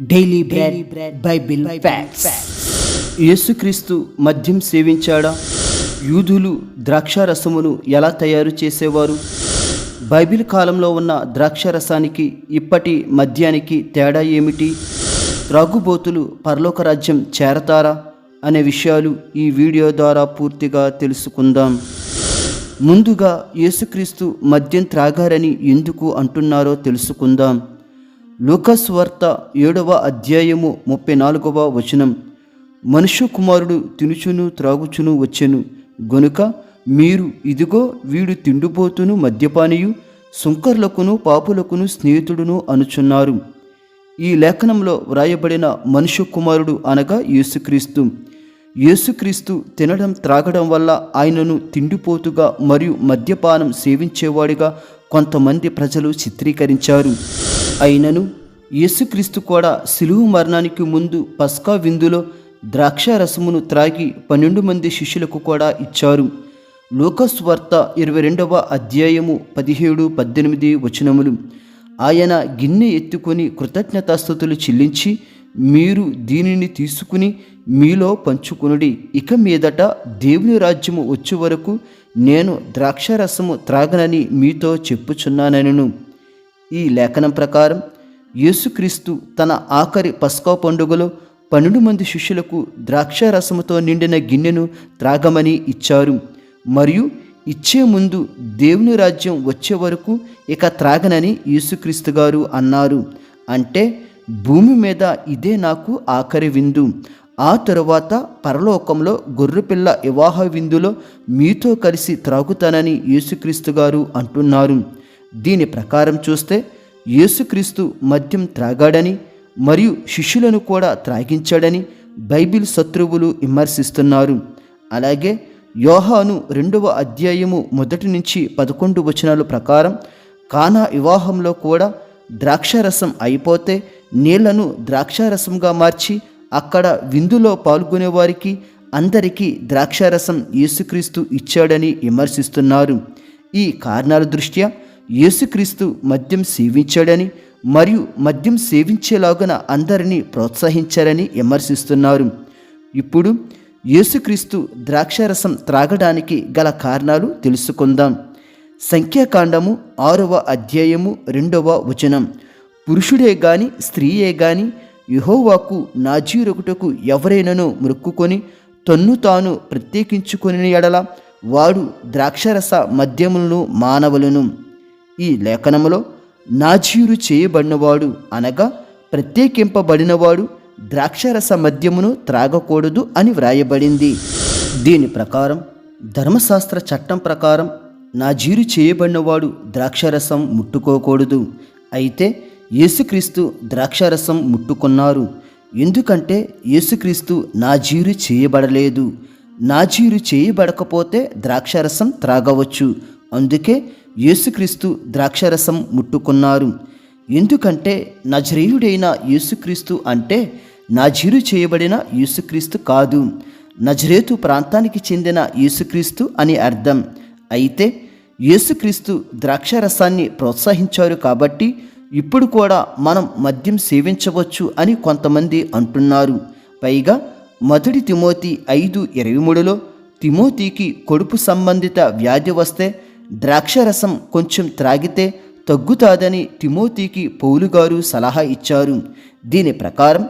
Daily bread Bible facts యేసుక్రీస్తు మద్యం సేవించాడా? యూదులు ద్రాక్షారసమును ఎలా తయారు చేసేవారు? బైబిల్ కాలంలో ఉన్న ద్రాక్షారసానికి ఇప్పటి మద్యానికి తేడా ఏమిటి? త్రాగుబోతులు పరలోక రాజ్యం చేరతారా? అనే విషయాలు ఈ వీడియో ద్వారా పూర్తిగా తెలుసుకుందాం. ముందుగా యేసుక్రీస్తు మద్యం త్రాగారని ఎందుకు అంటున్నారో తెలుసుకుందాం. లూకస్ వార్త ఏడవ అధ్యాయము ముప్పై నాలుగవ వచనం. మనుష్య కుమారుడు తినుచును త్రాగుచును వచ్చెను. గనుక మీరు ఇదిగో వీడు తిండిపోతును మద్యపానియు సుంకర్లకును పాపులకును స్నేహితుడును అనుచున్నారు. ఈ లేఖనంలో వ్రాయబడిన మనుష్య కుమారుడు అనగా యేసుక్రీస్తు. యేసుక్రీస్తు తినడం త్రాగడం వల్ల ఆయనను తిండిపోతుగా మరియు మద్యపానం సేవించేవాడిగా కొంతమంది ప్రజలు చిత్రీకరించారు. అయినను యేసుక్రీస్తు కూడా సిలువు మరణానికి ముందు పస్కా విందులో ద్రాక్ష రసమును త్రాగి పన్నెండు మంది శిష్యులకు కూడా ఇచ్చారు. లోకస్ వార్త ఇరవై రెండవ అధ్యాయము పదిహేడు పద్దెనిమిది వచనములు. ఆయన గిన్నె ఎత్తుకొని కృతజ్ఞతాస్థుతులు చెల్లించి మీరు దీనిని తీసుకుని మీలో పంచుకునుడి. ఇక మీదట దేవుని రాజ్యము వచ్చే వరకు నేను ద్రాక్షారసము త్రాగనని మీతో చెప్పుచున్నానను ఈ లేఖనం ప్రకారం యేసుక్రీస్తు తన ఆఖరి పస్కా పండుగలో పన్నెండు మంది శిష్యులకు ద్రాక్షారసముతో నిండిన గిన్నెను త్రాగమని ఇచ్చారు. మరియు ఇచ్చే ముందు దేవుని రాజ్యం వచ్చే వరకు ఇక త్రాగనని యేసుక్రీస్తు గారు అన్నారు. అంటే భూమి మీద ఇదే నాకు ఆఖరి విందు. ఆ తరువాత పరలోకంలో గొర్రెపిల్ల వివాహ విందులో మీతో కలిసి త్రాగుతానని యేసుక్రీస్తు గారు అంటున్నారు. దీని ప్రకారం చూస్తే యేసుక్రీస్తు మద్యం త్రాగాడని మరియు శిష్యులను కూడా త్రాగించాడని బైబిల్ శత్రువులు విమర్శిస్తున్నారు. అలాగే యోహాను రెండవ అధ్యాయము మొదటి నుంచి పదకొండు వచనాల ప్రకారం కానా వివాహంలో కూడా ద్రాక్షారసం అయిపోతే నీళ్ళను ద్రాక్షారసంగా మార్చి అక్కడ విందులో పాల్గొనే వారికి అందరికీ ద్రాక్షారసం యేసుక్రీస్తు ఇచ్చాడని విమర్శిస్తున్నారు. ఈ కారణాల దృష్ట్యా యేసుక్రీస్తు మద్యం సేవించాడని మరియు మద్యం సేవించేలాగున అందరినీ ప్రోత్సహించారని విమర్శిస్తున్నారు. ఇప్పుడు యేసుక్రీస్తు ద్రాక్షారసం త్రాగడానికి గల కారణాలు తెలుసుకుందాం. సంఖ్యాకాండము ఆరవ అధ్యాయము రెండవ వచనం. పురుషుడే గాని స్త్రీయే గాని యహోవాకు నాజీరొకటకు ఎవరైనను మృక్కుకొని తన్ను తాను ప్రత్యేకించుకొని ఎడల వాడు ద్రాక్షరస మద్యములను మానవులను. ఈ లేఖనములో నాజీరు చేయబడినవాడు అనగా ప్రత్యేకింపబడినవాడు ద్రాక్షరస మద్యమును త్రాగకూడదు అని వ్రాయబడింది. దీని ప్రకారం ధర్మశాస్త్ర చట్టం ప్రకారం నాజీరు చేయబడినవాడు ద్రాక్షరసం ముట్టుకోకూడదు. అయితే యేసుక్రీస్తు ద్రాక్షారసం ముట్టుకున్నారు. ఎందుకంటే యేసుక్రీస్తు నాజీరు చేయబడలేదు. నాజీరు చేయబడకపోతే ద్రాక్షారసం త్రాగవచ్చు. అందుకే యేసుక్రీస్తు ద్రాక్షరసం ముట్టుకున్నారు. ఎందుకంటే నజరేయుడైన యేసుక్రీస్తు అంటే నాజీరు చేయబడిన యేసుక్రీస్తు కాదు. నజరేతు ప్రాంతానికి చెందిన యేసుక్రీస్తు అని అర్థం. అయితే యేసుక్రీస్తు ద్రాక్షరసాన్ని ప్రోత్సహించారు కాబట్టి ఇప్పుడు కూడా మనం మద్యం సేవించవచ్చు అని కొంతమంది అంటున్నారు. పైగా మొదటి తిమోతి ఐదు ఇరవై మూడులో తిమోతికి కొడుపు సంబంధిత వ్యాధి వస్తే ద్రాక్షరసం కొంచెం త్రాగితే తగ్గుతాదని తిమోతికి పౌలుగారు సలహా ఇచ్చారు. దీని ప్రకారం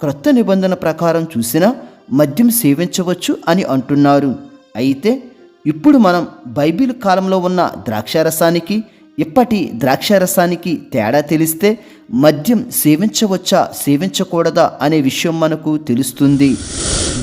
క్రొత్త నిబంధన ప్రకారం చూసినా మద్యం సేవించవచ్చు అని అంటున్నారు. అయితే ఇప్పుడు మనం బైబిల్ కాలంలో ఉన్న ద్రాక్షారసానికి ఇప్పటి ద్రాక్షారసానికి తేడా తెలిస్తే మద్యం సేవించవచ్చా సేవించకూడదా అనే విషయం మనకు తెలుస్తుంది.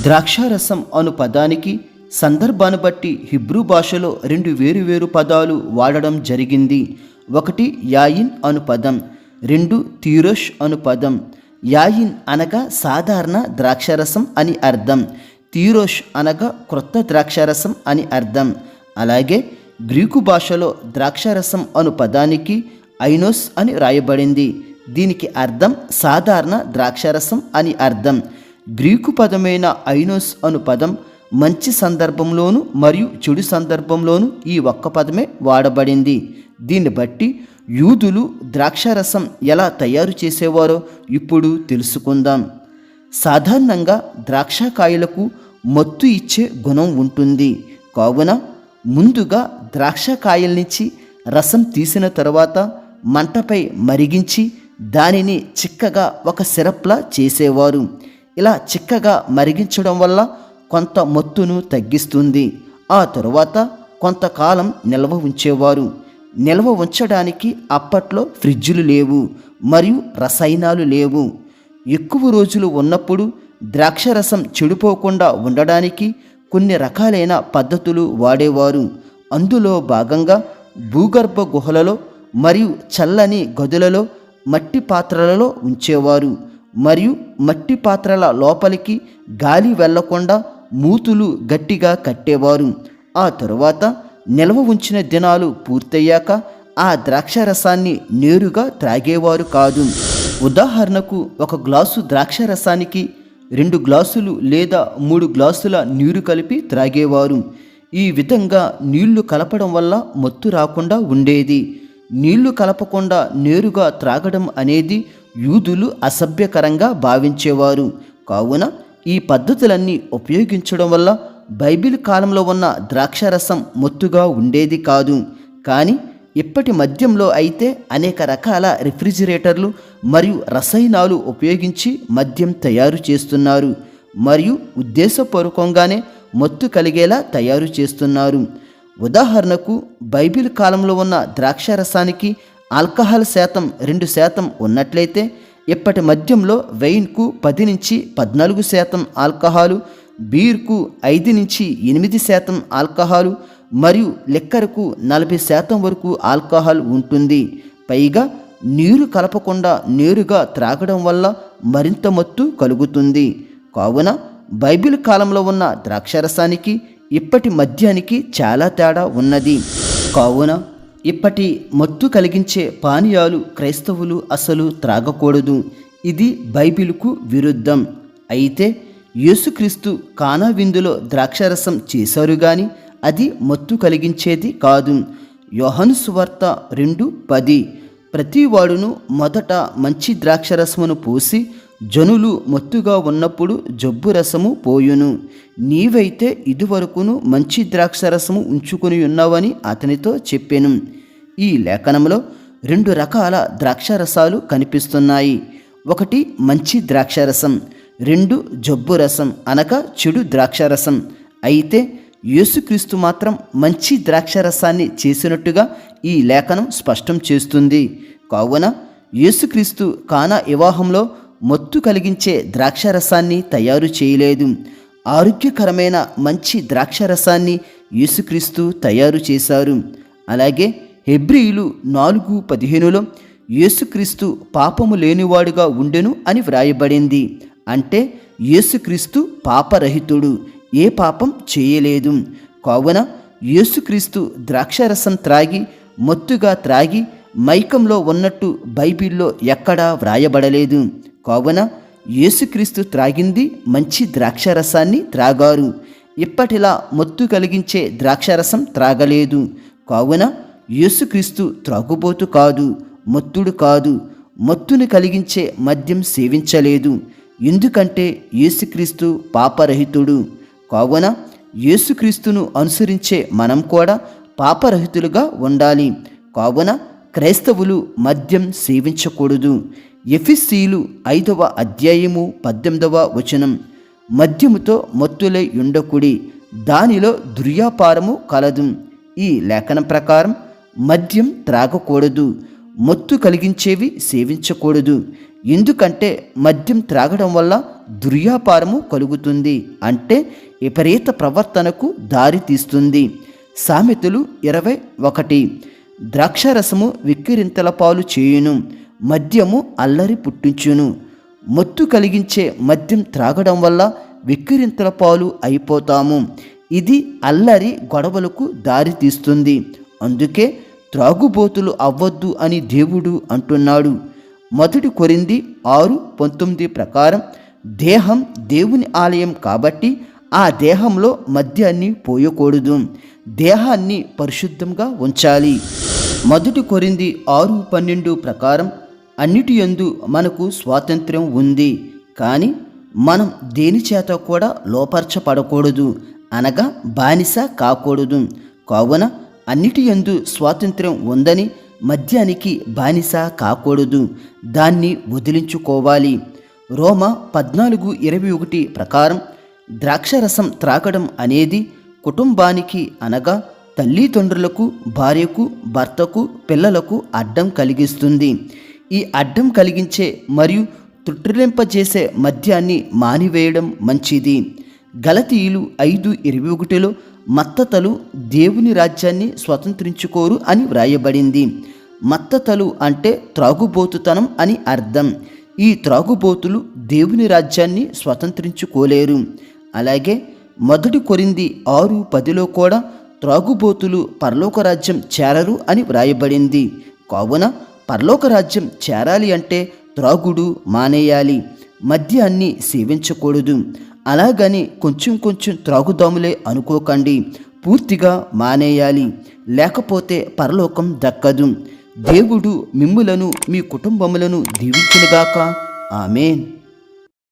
ద్రాక్షారసం అను పదానికి సందర్భాన్ని బట్టి హిబ్రూ భాషలో రెండు వేరువేరు పదాలు వాడడం జరిగింది. ఒకటి యాయిన్ అను పదం రెండు తీరోష్ అను పదం. యాయిన్ అనగా సాధారణ ద్రాక్షారసం అని అర్థం. తీరోష్ అనగా క్రొత్త ద్రాక్షారసం అని అర్థం. అలాగే గ్రీకు భాషలో ద్రాక్షారసం అను పదానికి ఐనోస్ అని రాయబడింది. దీనికి అర్థం సాధారణ ద్రాక్షారసం అని అర్థం. గ్రీకు పదమైన ఐనోస్ అను పదం మంచి సందర్భంలోను మరియు చెడు సందర్భంలోను ఈ ఒక్క పదమే వాడబడింది. దీన్ని బట్టి యూదులు ద్రాక్షారసం ఎలా తయారు చేసేవారో ఇప్పుడు తెలుసుకుందాం. సాధారణంగా ద్రాక్షకాయలకు మత్తు ఇచ్చే గుణం ఉంటుంది. కావున ముందుగా ద్రాక్షకాయల నుంచి రసం తీసిన తర్వాత మంటపై మరిగించి దానిని చిక్కగా ఒక సిరప్లా చేసేవారు. ఇలా చిక్కగా మరిగించడం వల్ల కొంత మత్తును తగ్గిస్తుంది. ఆ తరువాత కొంతకాలం నిల్వ ఉంచేవారు. నిల్వ ఉంచడానికి అప్పట్లో ఫ్రిడ్జులు లేవు మరియు రసాయనాలు లేవు. ఎక్కువ రోజులు ఉన్నప్పుడు ద్రాక్షరసం చెడిపోకుండా ఉండడానికి కొన్ని రకాలైన పద్ధతులు వాడేవారు. అందులో భాగంగా భూగర్భ గుహలలో మరియు చల్లని గదులలో మట్టి పాత్రలలో ఉంచేవారు. మరియు మట్టి పాత్రల లోపలికి గాలి వెళ్ళకుండా మూతులు గట్టిగా కట్టేవారు. ఆ తరువాత నిల్వ ఉంచిన దినాలు పూర్తయ్యాక ఆ ద్రాక్ష రసాన్ని నేరుగా త్రాగేవారు కాదు. ఉదాహరణకు ఒక గ్లాసు ద్రాక్ష రసానికి రెండు గ్లాసులు లేదా మూడు గ్లాసుల నీరు కలిపి త్రాగేవారు. ఈ విధంగా నీళ్ళు కలపడం వల్ల మత్తు రాకుండా ఉండేది. నీళ్ళు కలపకుండా నేరుగా త్రాగడం అనేది యూదులు అసభ్యకరంగా భావించేవారు. కావున ఈ పద్ధతులన్నీ ఉపయోగించడం వల్ల బైబిల్ కాలంలో ఉన్న ద్రాక్షరసం మొత్తుగా ఉండేది కాదు. కానీ ఇప్పటి మద్యంలో అయితే అనేక రకాల రిఫ్రిజిరేటర్లు మరియు రసాయనాలు ఉపయోగించి మద్యం తయారు చేస్తున్నారు. మరియు ఉద్దేశపూర్వకంగానే మత్తు కలిగేలా తయారు చేస్తున్నారు. ఉదాహరణకు బైబిల్ కాలంలో ఉన్న ద్రాక్షరసానికి ఆల్కహాల్ శాతం రెండు శాతం ఉన్నట్లయితే ఇప్పటి మద్యంలో వెయిన్కు పది నుంచి పద్నాలుగు శాతం ఆల్కహాలు బీర్కు ఐదు నుంచి ఎనిమిది శాతం ఆల్కహాలు మరియు లిక్కర్కు నలభై శాతం వరకు ఆల్కహాల్ ఉంటుంది. పైగా నీరు కలపకుండా నేరుగా త్రాగడం వల్ల మరింత మత్తు కలుగుతుంది. కావున బైబిల్ కాలంలో ఉన్న ద్రాక్షరసానికి ఇప్పటి మద్యానికి చాలా తేడా ఉన్నది. కావున ఇప్పటి మత్తు కలిగించే పానీయాలు క్రైస్తవులు అసలు త్రాగకూడదు. ఇది బైబిల్కు విరుద్ధం. అయితే యేసుక్రీస్తు కానా విందులో ద్రాక్షరసం చేశారు గాని అది మత్తు కలిగించేది కాదు. యోహను సువార్త రెండు పది. ప్రతివాడును మొదట మంచి ద్రాక్షరసమును పోసి జనులు మత్తుగా ఉన్నప్పుడు జబ్బు రసము పోయును. నీవైతే ఇదివరకును మంచి ద్రాక్ష రసము ఉంచుకొని ఉన్నావని అతనితో చెప్పాను. ఈ లేఖనంలో రెండు రకాల ద్రాక్ష రసాలు కనిపిస్తున్నాయి. ఒకటి మంచి ద్రాక్షరసం రెండు జబ్బు రసం అనగా చెడు ద్రాక్షరసం అయితే యేసుక్రీస్తు మాత్రం మంచి ద్రాక్షరసాన్ని చేసినట్టుగా ఈ లేఖనం స్పష్టం చేస్తుంది. కావున యేసుక్రీస్తు కానా వివాహంలో మత్తు కలిగించే ద్రాక్షరసాన్ని తయారు చేయలేదు. ఆరోగ్యకరమైన మంచి ద్రాక్షరసాన్ని యేసుక్రీస్తు తయారు చేశారు. అలాగే హెబ్రియులు నాలుగు పదిహేనులో యేసుక్రీస్తు పాపము లేనివాడుగా ఉండెను అని వ్రాయబడింది. అంటే యేసుక్రీస్తు పాపరహితుడు ఏ పాపం చేయలేదు. కావున యేసుక్రీస్తు ద్రాక్షరసం త్రాగి మత్తుగా త్రాగి మైకంలో ఉన్నట్టు బైబిల్లో ఎక్కడా వ్రాయబడలేదు. కావున యేసుక్రీస్తు త్రాగింది మంచి ద్రాక్షరసాన్ని త్రాగారు. ఇప్పటిలా మత్తు కలిగించే ద్రాక్షరసం త్రాగలేదు. కావున యేసుక్రీస్తు త్రాగుబోతు కాదు మత్తుడు కాదు మత్తుని కలిగించే మద్యం సేవించలేదు. ఎందుకంటే యేసుక్రీస్తు పాపరహితుడు. కావున యేసుక్రీస్తును అనుసరించే మనం కూడా పాపరహితులుగా ఉండాలి. కావున క్రైస్తవులు మద్యం సేవించకూడదు. ఎఫిస్సీలు ఐదవ అధ్యాయము పద్దెనిమిదవ వచనం. మద్యముతో మత్తులై ఉండకుడి దానిలో దుర్యాపారము కలదు. ఈ లేఖనం ప్రకారం మద్యం త్రాగకూడదు మత్తు కలిగించేవి సేవించకూడదు. ఎందుకంటే మద్యం త్రాగడం వల్ల దుర్యాపారము కలుగుతుంది అంటే విపరీత ప్రవర్తనకు దారి తీస్తుంది. సామెతలు ఇరవై ఒకటి. ద్రాక్షరసము విక్కిరింతల పాలు చేయును మద్యము అల్లరి పుట్టించును. మత్తు కలిగించే మద్యం త్రాగడం వల్ల విక్కిరింతల పాలు అయిపోతాము. ఇది అల్లరి గొడవలకు దారితీస్తుంది. అందుకే త్రాగుబోతులు అవ్వద్దు అని దేవుడు అంటున్నాడు. మొదటి కొరింది ఆరు పంతొమ్మిది ప్రకారం దేహం దేవుని ఆలయం కాబట్టి ఆ దేహంలో మద్యాన్ని పోయకూడదు. దేహాన్ని పరిశుద్ధంగా ఉంచాలి. మొదటి కొరింది ఆరు పన్నెండు ప్రకారం అన్నిటి యందు మనకు స్వాతంత్ర్యం ఉంది కానీ మనం దేని చేత కూడా లోపరచపడకూడదు అనగా బానిస కాకూడదు. కావున అన్నిటి యందు స్వాతంత్ర్యం ఉందని మద్యానికి బానిస కాకూడదు. దాన్ని వదిలించుకోవాలి. రోమ పద్నాలుగు ఇరవై ఒకటి ప్రకారం ద్రాక్షరసం త్రాగడం అనేది కుటుంబానికి అనగా తల్లిదండ్రులకు భార్యకు భర్తకు పిల్లలకు అడ్డం కలిగిస్తుంది. ఈ అడ్డం కలిగించే మరియు తుట్టిలింపజేసే మద్యాన్ని మానివేయడం మంచిది. గలతీయులు ఐదు ఇరవై ఒకటిలో మత్తతలు దేవుని రాజ్యాన్ని స్వతంత్రించుకోరు అని వ్రాయబడింది. మత్తతలు అంటే త్రాగుబోతుతనం అని అర్థం. ఈ త్రాగుబోతులు దేవుని రాజ్యాన్ని స్వతంత్రించుకోలేరు. అలాగే మొదటి కొరింది ఆరు పదిలో కూడా త్రాగుబోతులు పరలోక రాజ్యం చేరరు అని వ్రాయబడింది. కావున పరలోక రాజ్యం చేరాలి అంటే త్రాగుడు మానేయాలి. మద్యాన్ని సేవించకూడదు. అలాగని కొంచెం కొంచెం త్రాగుదాములే అనుకోకండి. పూర్తిగా మానేయాలి. లేకపోతే పరలోకం దక్కదు. దేవుడు మిమ్ములను మీ కుటుంబములను దీవించినగాక. ఆమెన్.